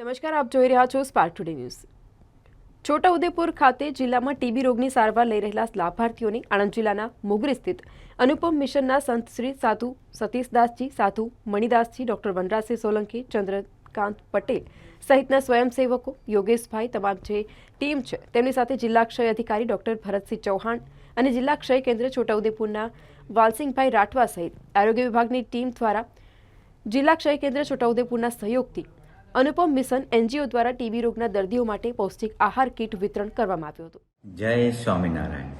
નમસ્કાર, આપ જોઈ રહ્યા છો સ્પાર્ક ટુડે ન્યૂઝ છોટાઉદેપુર ખાતે જિલ્લામાં ટીબી રોગની સારવાર લઈ રહેલા લાભાર્થીઓને આણંદ જિલ્લાના મોગરી સ્થિત અનુપમ મિશનના સંત શ્રી સાધુ સતીશદાસજી, સાધુ મણિદાસજી, ડોક્ટર વનરાજસિંહ સોલંકી, ચંદ્રકાંત પટેલ સહિતના સ્વયંસેવકો, યોગેશભાઈ તમામ જે ટીમ છે, તેમની સાથે જિલ્લા ક્ષય અધિકારી ડોક્ટર ભરતસિંહ ચૌહાણ અને જિલ્લા ક્ષય કેન્દ્ર છોટાઉદેપુરના વાલસિંહભાઈ રાઠવા સહિત આરોગ્ય વિભાગની ટીમ દ્વારા જિલ્લા ક્ષય કેન્દ્ર છોટાઉદેપુરના સહયોગથી અનુપમ મિશન એનજીઓ દ્વારા ટીબી રોગના દર્દીઓ માટે પૌષ્ટિક આહાર કીટ વિતરણ કરવામાં આવ્યું હતું. જય સ્વામિનારાયણ.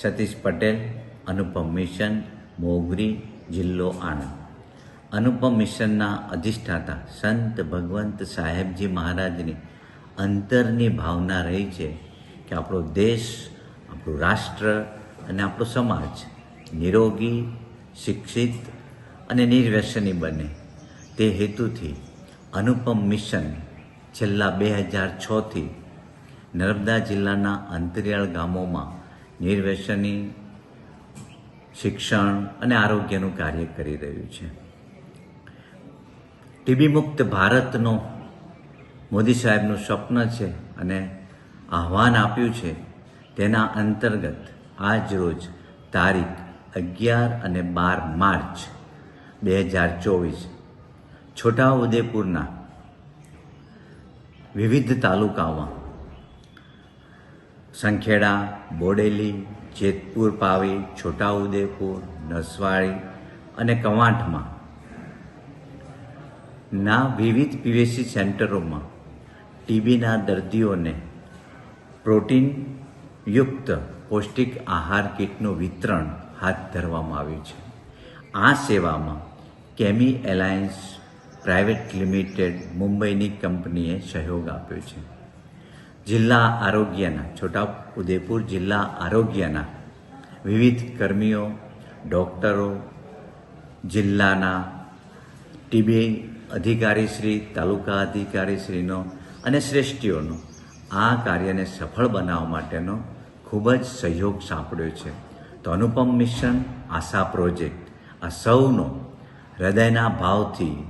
સતીશ પટેલ, અનુપમ મિશન, મોગરી, જિલ્લો આણંદ. અનુપમ મિશનના અધિષ્ઠાતા સંત ભગવંત સાહેબજી મહારાજની અંતરની ભાવના રહી છે કે આપણો દેશ, આપણું રાષ્ટ્ર અને આપણો સમાજ નિરોગી, શિક્ષિત અને નિર્વ્યસની બને તે હેતુથી અનુપમ મિશન છેલ્લા બે હજાર છથી નર્મદા જિલ્લાના અંતરિયાળ ગામોમાં નિર્વેશની, શિક્ષણ અને આરોગ્યનું કાર્ય કરી રહ્યું છે. ટીબી મુક્ત ભારતનો મોદી સાહેબનું સ્વપ્ન છે અને આહવાન આપ્યું છે તેના અંતર્ગત આજ રોજ તારીખ અગિયાર અને બાર માર્ચ બે હજાર ચોવીસ છોટાઉદેપુરના વિવિધ તાલુકામાં સંખેડા, બોડેલી, જેતપુર, પાવી, છોટાઉદેપુર, નસવાડી અને કવાંટમાં ના વિવિધ પીવીસી સેન્ટરોમાં ટીબીના દર્દીઓને પ્રોટીનયુક્ત પૌષ્ટિક આહાર કીટનું વિતરણ હાથ ધરવામાં આવ્યું છે. આ સેવામાં કેમી એલાયન્સ પ્રાઇવેટ લિમિટેડ મુંબઈની કંપનીએ સહયોગ આપ્યો છે. જિલ્લા આરોગ્યના છોટા ઉદેપુર જિલ્લા આરોગ્યના વિવિધ કર્મીઓ, ડૉક્ટરો, જિલ્લાના ટીબી અધિકારીશ્રી, તાલુકા અધિકારીશ્રીનો અને શ્રેષ્ઠીઓનો આ કાર્યને સફળ બનાવવા માટેનો ખૂબ જ સહયોગ સાંપડ્યો છે. તો અનુપમ મિશન આશા પ્રોજેક્ટ આ સૌનો હૃદયના ભાવથી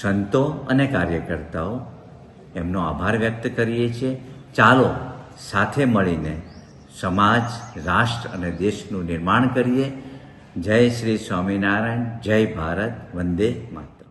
સંતો અને કાર્યકર્તાઓ એમનો આભાર વ્યક્ત કરીએ છીએ. ચાલો સાથે મળીને સમાજ, રાષ્ટ્ર અને દેશનું નિર્માણ કરીએ. જય શ્રી સ્વામિનારાયણ, જય ભારત, વંદે માતા